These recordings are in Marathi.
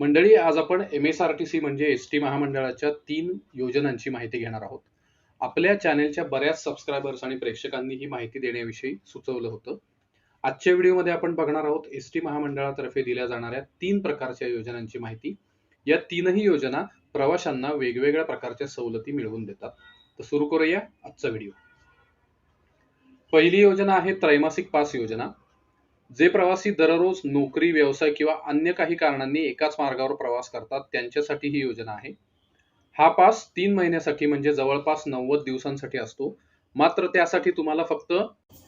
मंडळी आज आपण M S R T C म्हणजे एस टी महामंडळाच्या तीन योजनांची माहिती घेणार आहोत. आपल्या चॅनेलच्या बऱ्याच सबस्क्रायबर्स आणि प्रेक्षकांनी ही माहिती देण्याविषयी सुचवलं होतं. आजच्या व्हिडिओमध्ये आपण बघणार आहोत एस टी महामंडळातर्फे दिल्या जाणाऱ्या तीन प्रकारच्या योजनांची माहिती. या तीनही योजना प्रवाशांना वेगवेगळ्या प्रकारच्या सवलती मिळवून देतात. तर सुरू करूया आजचा व्हिडिओ. पहिली योजना आहे त्रैमासिक पास योजना. जे प्रवासी दररोज नोकरी व्यवसाय किंवा अन्य काही कारणांनी एकाच मार्गावर प्रवास करतात त्यांच्यासाठी ही योजना आहे. हा पास तीन महिन्यासाठी म्हणजे जवळपास नव्वद दिवसांसाठी असतो. मात्र त्यासाठी तुम्हाला फक्त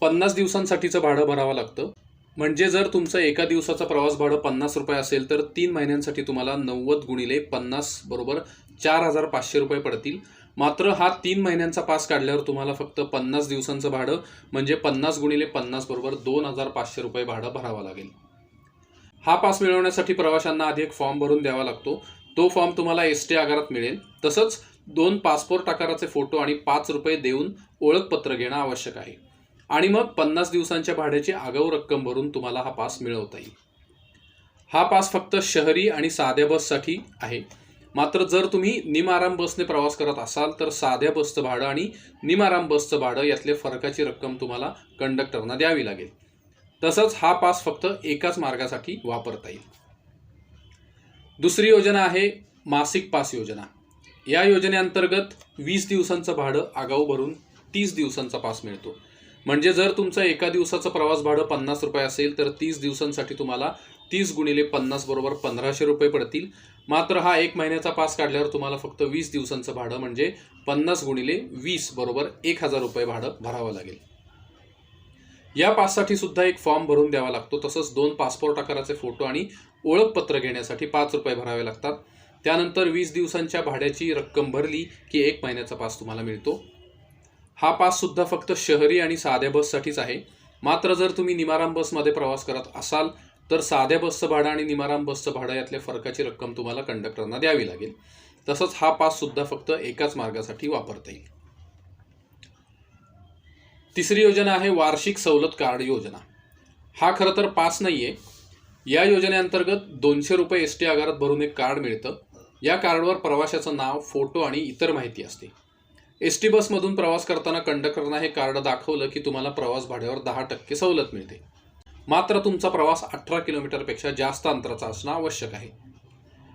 पन्नास दिवसांसाठीचं भाडं भरावं लागतं. म्हणजे जर तुमचं एका दिवसाचा प्रवास भाडं पन्नास रुपये असेल तर तीन महिन्यांसाठी तुम्हाला नव्वद गुणिले पन्नास बरोबर चार हजार पाचशे रुपये पडतील. मात्र हा तीन महिन्यांचा पास काढल्यावर तुम्हाला फक्त पन्नास दिवसांचं भाडं म्हणजे पन्नास गुणिले पन्नास बरोबर दोन हजार पाचशे रुपये भाडं भरावं लागेल. हा पास मिळवण्यासाठी प्रवाशांना आधी एक फॉर्म भरून द्यावा लागतो. तो फॉर्म तुम्हाला एस टी आगारात मिळेल. तसंच दोन पासपोर्ट आकाराचे फोटो आणि पाच रुपये देऊन ओळखपत्र घेणं आवश्यक आहे. आणि मग पन्नास दिवसांच्या भाड्याची आगाऊ रक्कम भरून तुम्हाला हा पास मिळवता येईल. हा पास फक्त शहरी आणि साध्या बससाठी आहे. मात्र जर तुम्ही निमाराम बसने प्रवास करत असाल तर साध्या बसचं भाडं आणि निमाराम बसचं भाडं यातले फरकाची रक्कम तुम्हाला कंडक्टरना द्यावी लागेल. तसंच हा पास फक्त एकाच मार्गासाठी वापरता येईल. दुसरी योजना आहे मासिक पास योजना. या योजनेअंतर्गत वीस दिवसांचं भाडं आगाऊ भरून तीस दिवसांचा पास मिळतो. म्हणजे जर तुमचं एका दिवसाचं प्रवास भाडं पन्नास रुपये असेल तर तीस दिवसांसाठी तुम्हाला तीस गुणिले पन्नास बरोबर पंधराशे रुपये पडतील. मात्र हा एक महिन्याचा पास काढल्यावर तुम्हाला फक्त वीस दिवसांचं भाडं म्हणजे पन्नास गुणिले वीस बरोबर एक हजार रुपये भाडं भरावं लागेल. या पाससाठी सुद्धा एक फॉर्म भरून द्यावा लागतो. तसंच दोन पासपोर्ट आकाराचे फोटो आणि ओळखपत्र घेण्यासाठी पाच रुपये भरावे लागतात. त्यानंतर वीस दिवसांच्या भाड्याची रक्कम भरली की एक महिन्याचा पास तुम्हाला मिळतो. हा पास सुद्धा फक्त शहरी आणि साध्या बससाठीच आहे. मात्र जर तुम्ही निमाराम बसमध्ये प्रवास करत असाल तर साध्या बसचं भाडं आणि निमाराम बसचं भाडं यातल्या फरकाची रक्कम तुम्हाला कंडक्टरना द्यावी लागेल. तसंच हा पास सुद्धा फक्त एकाच मार्गासाठी वापरता येईल. तिसरी योजना आहे वार्षिक सवलत कार्ड योजना. हा खरं तर पास नाही आहे या योजनेअंतर्गत दोनशे रुपये एस टी आगारात भरून एक कार्ड मिळतं. या कार्डवर प्रवाशाचं नाव फोटो आणि इतर माहिती असते. एस टी बसमधून प्रवास करताना कंडक्टरना हे कार्ड दाखवलं की तुम्हाला प्रवास भाड्यावर दहा टक्के सवलत मिळते. मात्र तुमचा प्रवास अठरा किलोमीटरपेक्षा जास्त अंतराचा असणं आवश्यक आहे.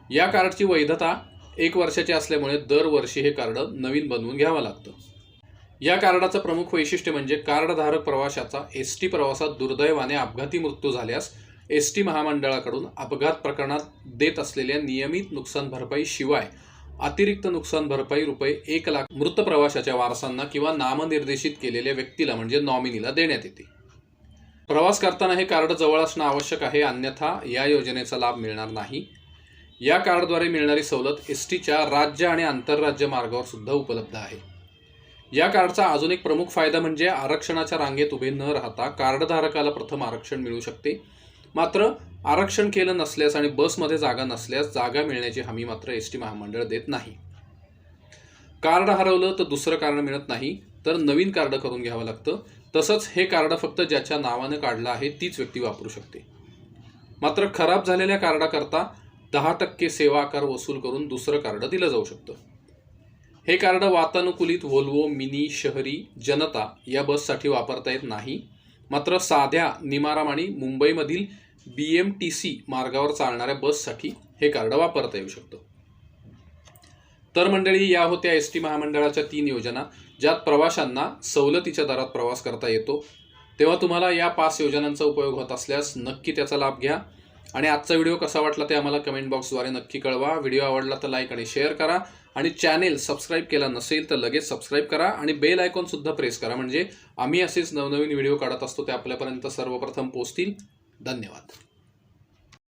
या कार्डची वैधता एक वर्षाची असल्यामुळे दरवर्षी हे कार्ड नवीन बनवून घ्यावं लागतं. या कार्डाचं प्रमुख वैशिष्ट्य म्हणजे कार्डधारक प्रवाशाचा एस टी प्रवासात दुर्दैवाने अपघाती मृत्यू झाल्यास एस टी महामंडळाकडून अपघात प्रकरणात देत असलेल्या नियमित नुकसान भरपाई शिवाय अतिरिक्त नुकसान भरपाई रुपये एक लाख मृत प्रवाशाच्या वारसांना किंवा नामनिर्देशित केलेल्या व्यक्तीला म्हणजे नॉमिनीला देण्यात येते. प्रवास करताना हे कार्ड जवळ असणं आवश्यक आहे अन्यथा या योजनेचा लाभ मिळणार नाही. या कार्डद्वारे मिळणारी सवलत एस टीच्या राज्य आणि आंतरराज्य मार्गावर सुद्धा उपलब्ध आहे. या कार्डचा अजून एक प्रमुख फायदा म्हणजे आरक्षणाच्या रांगेत उभे न राहता कार्डधारकाला प्रथम आरक्षण मिळू शकते. मात्र आरक्षण केलं नसल्यास आणि बसमध्ये जागा नसल्यास जागा मिळण्याची हमी मात्र एस टी महामंडळ देत नाही. कार्ड हरवलं तर दुसरं कार्ड मिळत नाही. तर नवीन कार्ड करून घ्यावं लागतं. तसंच हे कार्ड फक्त ज्याच्या नावानं काढलं आहे तीच व्यक्ती वापरू शकते. मात्र खराब झालेल्या कार्डाकरता दहा टक्के सेवा आकार वसूल करून दुसरं कार्ड दिलं जाऊ शकतं. हे कार्ड वातानुकूलित व्होल्वो मिनी शहरी जनता या बससाठी वापरता येत नाही. मात्र साध्या निमाराम आणि मुंबईमधील बी एम टी सी मार्गावर चालणाऱ्या बससाठी हे कार्ड वापरता येऊ शकतं. तर मंडळी या होत्या एस टी महामंडळाच्या तीन योजना ज्यात प्रवाशांना सवलतीच्या दरात प्रवास करता येतो. तेव्हा तुम्हाला या पाच योजनांचा उपयोग होत असल्यास नक्की त्याचा लाभ घ्या. आणि आजचा व्हिडिओ कसा वाटला ते आम्हाला कमेंट बॉक्सद्वारे नक्की कळवा. व्हिडिओ आवडला तर लाईक आणि शेअर करा. आणि चॅनेल सबस्क्राईब केला नसेल तर लगेच सबस्क्राईब करा. आणि बेल आयकॉनसुद्धा प्रेस करा. म्हणजे आम्ही असेच नवनवीन व्हिडिओ काढत असतो ते आपल्यापर्यंत सर्वप्रथम पोहोचतील. धन्यवाद.